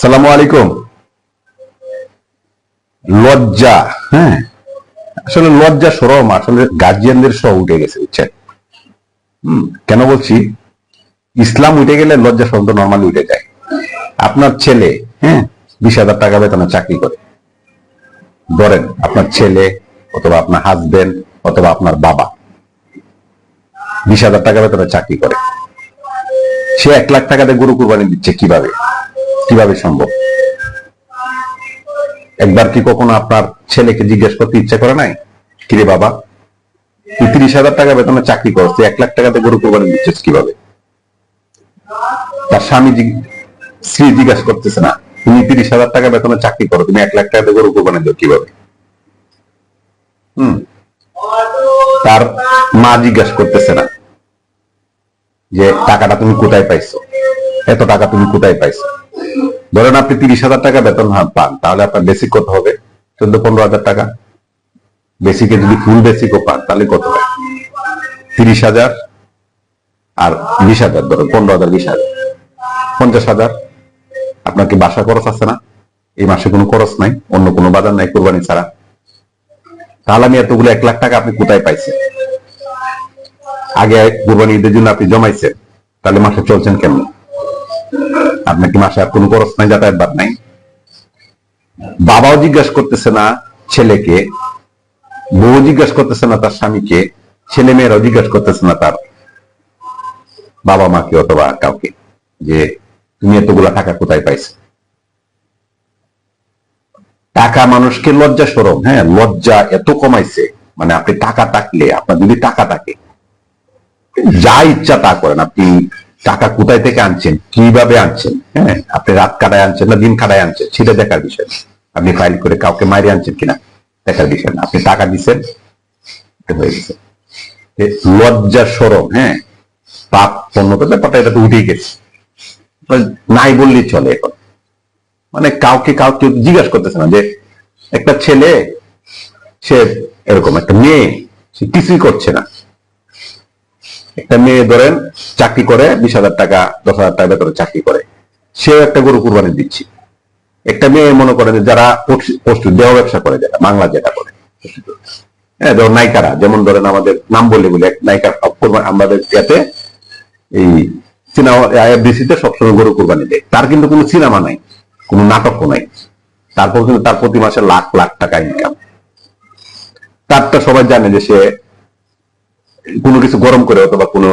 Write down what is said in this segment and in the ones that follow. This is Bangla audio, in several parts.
সালামু আলাইকুম। লজ্জা হ্যাঁ? আসলে লজ্জা সরম, আসলে গার্জিয়ানদের সহ উঠে গেছে, বুঝছেন? হম, কেন বলছি? ইসলাম উঠে গেলে লজ্জা শব্দ নর্মালি উঠে যায়। আপনার ছেলে হ্যাঁ বিশ হাজার টাকা বেতনে চাকরি করে। ধরেন, আপনার ছেলে, অথবা আপনার হাজবেন্ড অথবা আপনার বাবা, বিশ হাজার টাকা বেতনে চাকরি করে। সে এক লাখ টাকাতে গরু কুরবানি দিচ্ছে কীভাবে? কীভাবে সম্ভব? একবার কি কখনো আপনার ছেলেকে জিজ্ঞেস করতে ইচ্ছা করে নাই? কিরে বাবা, তুই তিরিশ হাজার টাকা বেতনে চাকরি করছ এক লাখ টাকাতে গরু কোরবানি দিচ্ছিস কীভাবে? তার স্বামী স্ত্রী জিজ্ঞাসা করতেছে না, তুমি তিরিশ হাজার টাকা বেতনে চাকরি করো, তুমি এক লাখ টাকাতে গরু কোরবানি দিও কীভাবে? হম। তার মা জিজ্ঞাসা করতেছে না যে, টাকাটা তুমি কোথায় পাইছো? এত টাকা তুমি কোথায় পাইছো? ধরেন আপনি তিরিশ হাজার টাকা বেতন পান, তাহলে আপনার বেসিক কত হবে? চোদ্দ, পনেরো হাজার টাকা। বেসিকে যদি ফুল বেসিকও পান, তাহলে কত হয়? তিরিশ হাজার আর বিশ হাজার, ধরুন পনেরো হাজার, বিশ হাজার। পঞ্চাশ হাজার। আপনার কি বাসা খরচ আছে না? এই মাসে কোনো খরচ নাই, অন্য কোনো বাজার নাই কোরবানি ছাড়া। তাহলে আমি এতগুলো এক লাখ টাকা আপনি কোথায় পাইছেন? আগে কোরবানি ঈদের জন্য আপনি জমাইছেন, তাহলে মাসে চলছেন কেমন? আপনার কি মাসে আর কোনো খরচ নাই, যাতায়াত নাই? বাবাও জিজ্ঞাসা করতেছে না ছেলেকে বউ জিজ্ঞাসা করতেছে না তার স্বামীকে ছেলে মেয়েরাও জিজ্ঞাসা করতেছে না তার বাবা মাকে অথবা কাউকে, যে তুমি এতগুলা টাকা কোথায় পাইছো? টাকা মানুষকে লজ্জা সরম হ্যাঁ লজ্জা এত কমাইছে মানে আপনি টাকা থাকলে, আপনার যদি টাকা থাকে, যা ইচ্ছা তা করেন, আপনি টাকা কোথায় থেকে আনছেন? কীভাবে আনছেন? হ্যাঁ আপনি রাত কাটায় আনছেন না দিন কাটায় আনছেন? সেটা দেখার বিষয় আপনি ফাইল করে কাউকে মারি আনছেন কিনা, দেখার বিষয় না। আপনি টাকা দিচ্ছেন হয়ে গেছে। লজ্জা সরম হ্যাঁ। পাপ পণ্যতা ব্যাপারটা এটা তো উঠেই গেছে। নাই বললেই চলে এখন। মানে কাউকে কাউকে জিজ্ঞাসা করতেছে না যে, একটা ছেলে, সে এরকম একটা মেয়ে, সে কিছুই করছে না। একটা মেয়ে ধরেন চাকরি করে বিশ হাজার টাকা, দশ হাজার টাকা বেতনে চাকরি করে। সেও একটা গরু কুরবানি দিচ্ছি। একটা মেয়ে মনে করেন যে যারা প্রস্তুত, দেহ ব্যবসা করে যেটা, বাংলা যেটা করে। হ্যাঁ ধরুন নায়িকারা, যেমন ধরেন আমাদের নাম বলে বলে, এক নায়িকা আমাদের ইয়াতে এই সিনেমা আইএফডিসিতে সবসময় গরু কুরবানি দেয়। তার কিন্তু কোনো সিনেমা নাই, কোনো নাটকও নাই। তারপর কিন্তু তার প্রতি মাসে লাখ লাখ টাকা ইনকাম তারটা সবাই জানে যে সে কোনো কিছু গরম করে অথবা কোনো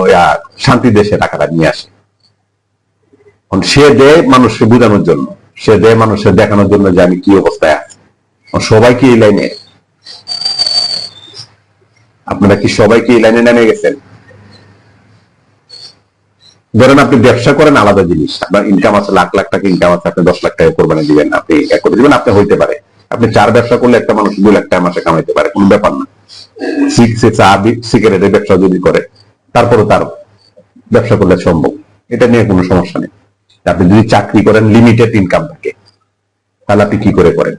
শান্তি দেশে টাকাটা নিয়ে আসে। সে দেয় মানুষকে বোঝানোর জন্য। সে দেয় মানুষের দেখানোর জন্য যে আমি কি অবস্থায় আছি। এখন সবাই কি এই লাইনে, আপনারা কি সবাই কি এই লাইনে নেমে গেছেন? ধরেন আপনি ব্যবসা করেন আলাদা জিনিস, আপনার ইনকাম আছে, লাখ লাখ টাকা ইনকাম আছে, আপনি দশ লাখ টাকা কোরবানি দিবেন, আপনি এক করে দিবেন, আপনি হইতে পারে। আপনি চার ব্যবসা করলে একটা মানুষ দুই লাখ টাকা মাসে কামাইতে পারে, কোনো ব্যাপার না। সিগারেটের ব্যবসা যদি করে তারপরে তার ব্যবসা করলে সম্ভব। এটা নিয়ে কোনো সমস্যা নেই। আপনি যদি চাকরি করেন লিমিটেড ইনকাম থাকে, তাহলে আপনি কি করে করেন?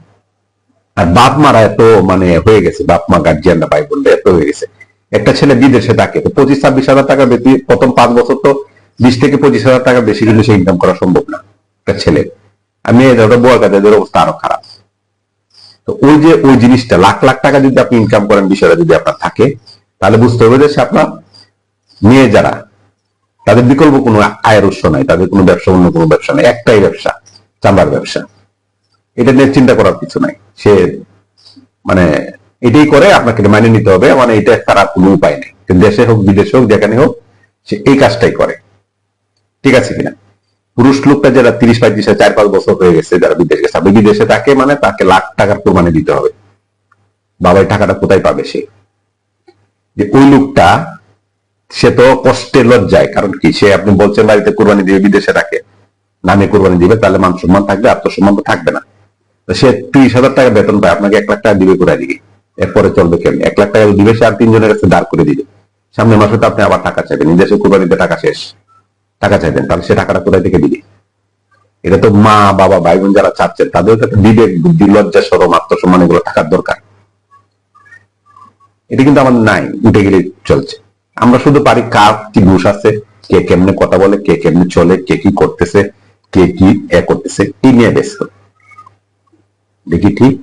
আর বাপ মারা এত মানে হয়ে গেছে, বাপ মা গার্জিয়ানরা ভাই বোনরা এত হয়ে গেছে। একটা ছেলে বিদেশে থাকে, তো পঁচিশ ছাব্বিশ হাজার টাকা বেশি, প্রথম পাঁচ বছর তো বিশ থেকে পঁচিশ হাজার টাকা বেশি কিন্তু সে ইনকাম করা সম্ভব না, একটা ছেলে। আমি ওটা বোয়ার কাছে অবস্থা আরও খারাপ। তো ওই যে ওই জিনিসটা, লাখ লাখ টাকা যদি আপনি ইনকাম করেন, বিষয়টা যদি আপনার থাকে, তাহলে বুঝতে হবে যে আপনার মেয়ে যারা, তাদের বিকল্প কোনো আয়ের উৎস নাই, তাদের কোনো ব্যবসা, অন্য কোনো ব্যবসা নেই, একটাই ব্যবসা চামড়ার ব্যবসা। এটা নিয়ে চিন্তা করার কিছু নাই। সে মানে এটাই করে, আপনাকে মানিয়ে নিতে হবে মানে এটা তারা কোনো উপায় নেই। দেশে হোক, বিদেশে হোক, যেখানে হোক, সে এই কাজটাই করে। ঠিক আছে কিনা? পুরুষ লোকটা যারা তিরিশ, পঁয়ত্রিশ চার, পাঁচ বছর হয়ে গেছে, যারা বিদেশে গেছে বিদেশে তাকে মানে তাকে লাখ টাকার কোরবানি দিতে হবে। বাবাই টাকাটা কোথায় পাবে সে? যে ওই লোকটা, সে তো কষ্টে লজ্জায়, কারণ কি? সে আপনি বলছেন বাড়িতে কোরবানি দিবে, বিদেশে তাকে নামে কোরবানি দিবে, তাহলে মান সম্মান থাকবে, আত্মসম্মান তো থাকবে না। সে ত্রিশ হাজার টাকা বেতন পায়, আপনাকে এক লাখ টাকা দিবে কোরআ দিকে এরপরে চলবে কেমনি? এক লাখ টাকা দিবে, সে আর তিনজনের কাছে দাঁড় করে দিবে। সামনের মাসে তো আপনি আবার টাকা চাইবেন নিজস্ব কোরবানিতে টাকা শেষ। টাকা চাইতেন তাহলে সে টাকাটা কোথায় থেকে দিবে? এটা তো মা, বাবা ভাই বোন যারা চাচ্ছেন, তাদের তো বিবেক, বুদ্ধি, লজ্জা, সরম আত্মসম্মান এগুলো থাকার দরকার। এটা কিন্তু আমার নাই, উঠে গেলে চলছে। আমরা শুধু পারি কার কি দোষ আছে, কে কেমনে কথা বলে, কে কেমনে চলে, কে কি করতেছে, কে কি এ করতেছে কি নিয়ে ব্যস্ত। দেখি ঠিক?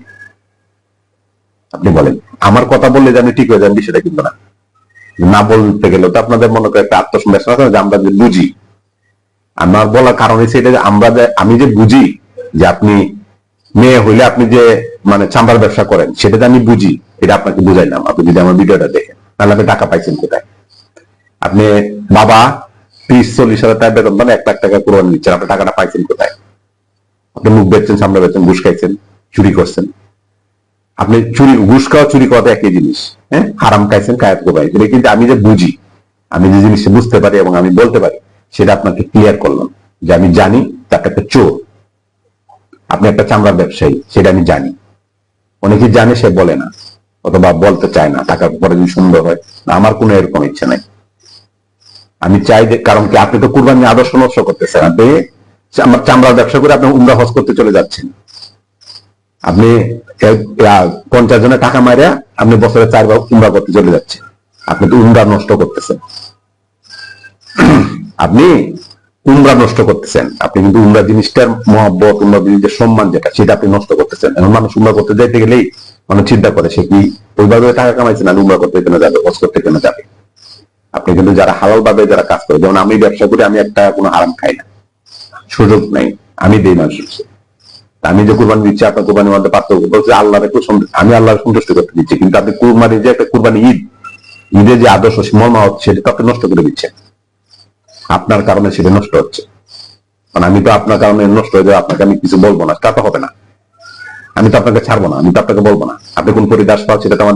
আপনি বলেন, আমার কথা বললে যে আমি ঠিক হয়ে যান বিষয়টা কিন্তু না। না বলতে গেলে তো আপনাদের মনে করে একটা আত্মসম্মান আছে যে আমরা যে বুঝি। আমার বলার কারণ হচ্ছে এটা আমরা আমি যে বুঝি যে আপনি মেয়ে হইলে আপনি যে মানে চামড়ার ব্যবসা করেন, সেটা আমি বুঝি, এটা আপনাকে বুঝাইলাম। আপনি যদি আমার ভিডিওটা দেখেন, তাহলে আপনি টাকা পাইছেন কোথায়? আপনি বাবা, ত্রিশ চল্লিশ হাজার টাকা বেতন পান, এক লাখ টাকা কোরবানি দিচ্ছেন, আপনি টাকাটা পাইছেন কোথায়? আপনি মুখ বেচছেন সামনে বেচছেন, ঘুষ খাইছেন, চুরি করছেন। আপনি চুরি, ঘুষ খাওয়া, চুরি করাতে একই জিনিস হ্যাঁ? হারাম খাইছেন কায়াত কোবাই এটা কিন্তু আমি যে বুঝি, আমি যে জিনিসটা বুঝতে পারি এবং আমি বলতে পারি সেটা আপনাকে ক্লিয়ার করলাম যে আমি জানি তাকে একটা চোর আপনি একটা চামড়ার ব্যবসায়ী সেটা আমি জানি। অনেকে জানে সে বলে না অথবা বলতে চায় না টাকা পরে যদি সুন্দর হয় না, আমার কোনো এরকম ইচ্ছে নাই। আমি চাই যে কারণ কি আপনি তো কুরবানি আদর্শ নষ্ট করতেছেন আপনি আমার চামড়ার ব্যবসা করে আপনি উমরা হজ করতে চলে যাচ্ছেন। আপনি পঞ্চাশ জনের টাকা মারিয়া আপনি বছরে চারবার উমরা করতে চলে যাচ্ছেন। আপনি তো উমরা নষ্ট করতেছেন। আপনি উমরা নষ্ট করতেছেন। আপনি কিন্তু উমরা জিনিসটার মহব্বত, উমরা জিনিসের সম্মান যেটা, সেটা আপনি নষ্ট করতেছেন। এখন মানুষ উমরা করতে যাইতে গেলেই মানুষ চিন্তা করে, সে কি ওইভাবে টাকা কামাইছে না, উমরা করতে কেন যাবে হজ করতে কেন যাবে। আপনি কিন্তু যারা হালাল ভাবে যারা কাজ করে, যেমন আমি ব্যবসা করি, আমি একটা কোনো হারাম খাই না। সুযোগ নাই, আমি দেই মানুষ আমি যে কুরবানি দিচ্ছি, আপনার কুরবানির মধ্যে পার্থক্য বলছে আল্লাহর একটু আমি আল্লাহর সন্তুষ্ট করতে দিচ্ছি। কিন্তু আপনি কুরবানি যে একটা কুরবানি ঈদ, ঈদের যে আদর্শ মর্মা হচ্ছে সেটা তো আপনি নষ্ট করে দিচ্ছেন। আপনার কারণে সেটা নষ্ট হচ্ছে। মানে আমি তো আপনার কারণে নষ্ট হয়ে যাবে আপনাকে আমি কিছু বলব না, তা তো হবে না। আমি তো আপনাকে ছাড়বো না, আমি তো আপনাকে বলব না। আপনি কোন পরিদাস পাও সেটা